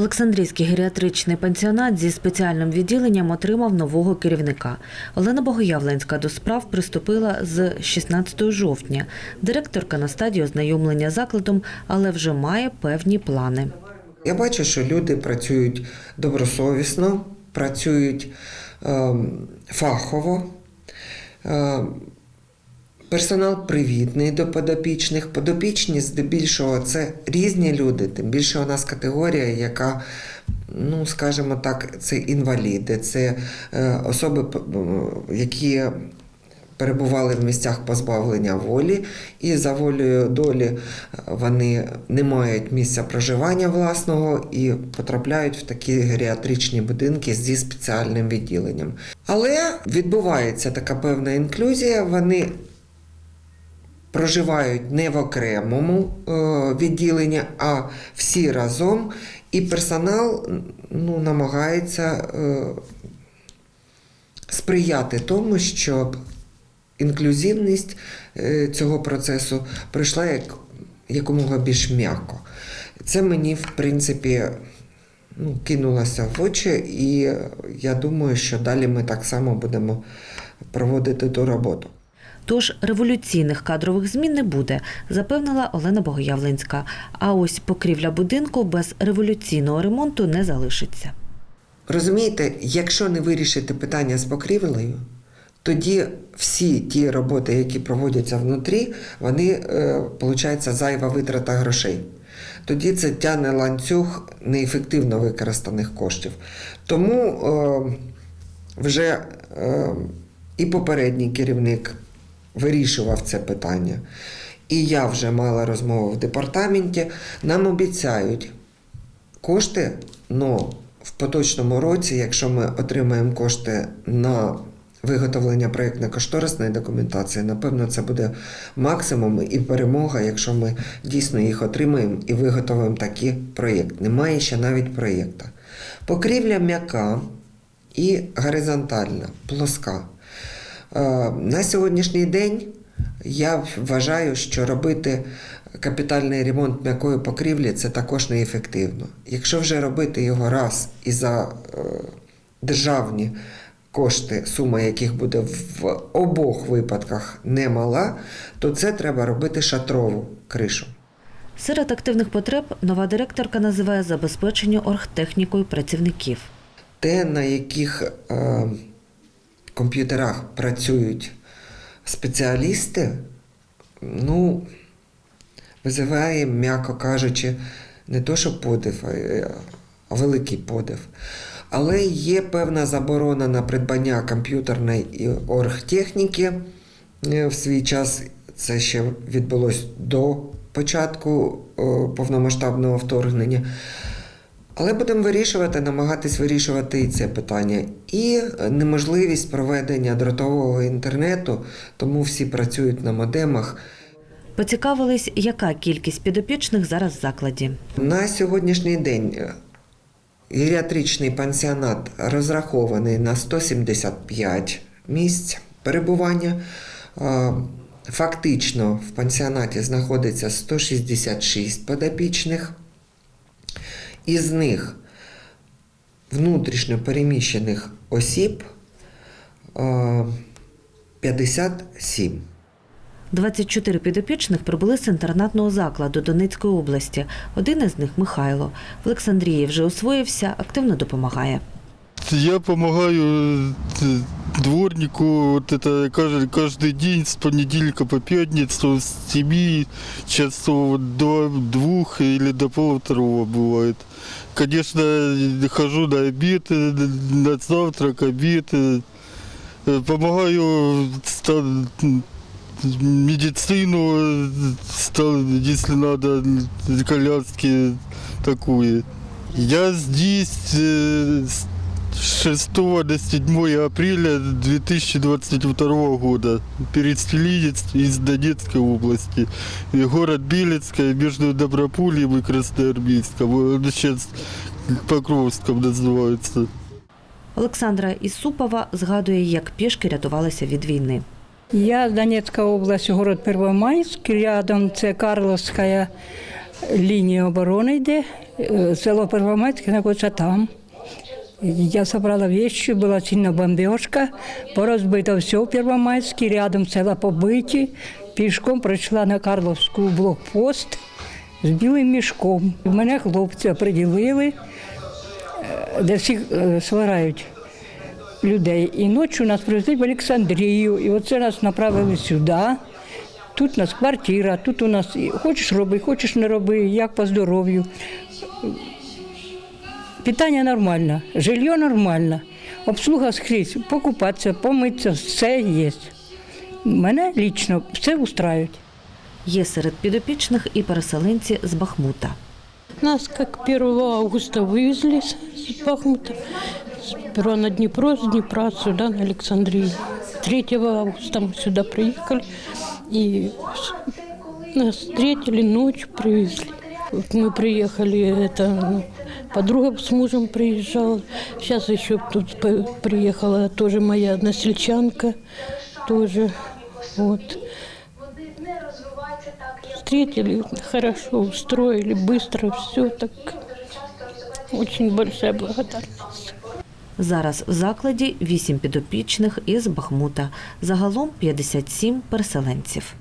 Олександрійський геріатричний пансіонат зі спеціальним відділенням отримав нового керівника. Олена Богоявленська до справ приступила з 16 жовтня. Директорка на стадії ознайомлення закладом, але вже має певні плани. Я бачу, що люди працюють добросовісно, працюють ем, фахово. Персонал привітний до подопічних. Подопічні здебільшого це різні люди, тим більше у нас категорія, яка, ну скажімо так, це інваліди, це е, особи, які перебували в місцях позбавлення волі, і за волею долі е, вони не мають місця проживання власного і потрапляють в такі геріатричні будинки зі спеціальним відділенням. Але відбувається така певна інклюзія. Вони проживають не в окремому е, відділенні, а всі разом, і персонал ну, намагається е, сприяти тому, щоб інклюзивність е, цього процесу пройшла як, якомога більш м'яко. Це мені, в принципі, ну, кинулося в очі, і я думаю, що далі ми так само будемо проводити ту роботу. Тож революційних кадрових змін не буде, запевнила Олена Богоявленська. А ось покрівля будинку без революційного ремонту не залишиться. Розумієте, якщо не вирішити питання з покрівлею, тоді всі ті роботи, які проводяться внутрі, вони, е, получається, зайва витрата грошей. Тоді це тягне ланцюг неефективно використаних коштів. Тому е, вже е, і попередній керівник вирішував це питання. І я вже мала розмову в департаменті. Нам обіцяють кошти, но в поточному році, якщо ми отримаємо кошти на виготовлення проєктно-кошторисної документації, напевно, це буде максимум і перемога, якщо ми дійсно їх отримаємо і виготовимо такий проєкт. Немає ще навіть проєкта. Покрівля м'яка і горизонтальна, плоска. Е, На сьогоднішній день я вважаю, що робити капітальний ремонт м'якої покрівлі це також неефективно. Якщо вже робити його раз і за е, державні кошти, сума яких буде в обох випадках немала, то це треба робити шатрову кришу. Серед активних потреб нова директорка називає забезпечення оргтехнікою працівників. те, на яких е, комп'ютерах працюють спеціалісти, ну, визиває, м'яко кажучи, не то, що подив, а, великий подив. Але є певна заборона на придбання комп'ютерної і оргтехніки. Е, В свій час це ще відбулось до початку е, повномасштабного вторгнення. Але будемо вирішувати, намагатись вирішувати і це питання. І неможливість проведення дротового інтернету, тому всі працюють на модемах. Поцікавились, яка кількість підопічних зараз в закладі. На сьогоднішній день е, геріатричний пансіонат розрахований на 175 місць перебування. Е, Фактично в пансіонаті знаходиться 166 подопічних. Із них внутрішньо переміщених осіб е, 57. 24 підопічних прибули з інтернатного закладу Донецької області. Один із них Михайло. В Олександрії вже освоївся, активно допомагає. Я помогаю э, дворнику вот это каждый, каждый день с понедельника по пятницу с 7 часов до двух или до полуторого бывает. Конечно, хожу на обед, э, на завтрак, обед. э, Помогаю медицину, э, если надо, коляски такую. Я здесь э, с 6 до 7 апреля 2022 года. Переселенец из Донецкой области. И город Белецкая между Добропольем и Красноармейском. Он сейчас Покровском называется. Олександра Ісупова згадує, як пішки рятувалися від війни. Я Донецкая область, город Первомайск, рядом це Карловская лінія оборони йде, е, село Первомайське знаходиться там. Я собрала вещи, була сильна бомбежка, порозбито все в Первомайській, рядом села побиті. Пішком прийшла на Карловську блокпост з білим мішком. Мене хлопці оприділили, е, де всіх е, сварають людей. І ночі нас привезли в Олександрію, і оце нас направили сюди. Тут у нас квартира, тут у нас хочеш роби, хочеш не роби, як по здоров'ю Питання нормальне, жилье нормальне, обслуга скрізь, покупатися, помитися, все є. Мене лічно все устраюють. Є серед підопічних і переселенці з Бахмута. Нас как 1 августа вывезли с с Бахмута, сперва на Днепро, с Днепра сюда, на Александрию. 3 августа мы сюда приехали, и с- нас встретили, ночью привезли. Вот мы приехали, это ну, подруга с мужем приезжала, сейчас еще тут приехала тоже моя односельчанка, тоже, вот. Встретили хорошо, устроили быстро, все так. Очень большая благодарность. Зараз в закладі 8 підопічних із Бахмута. Загалом 57 переселенців.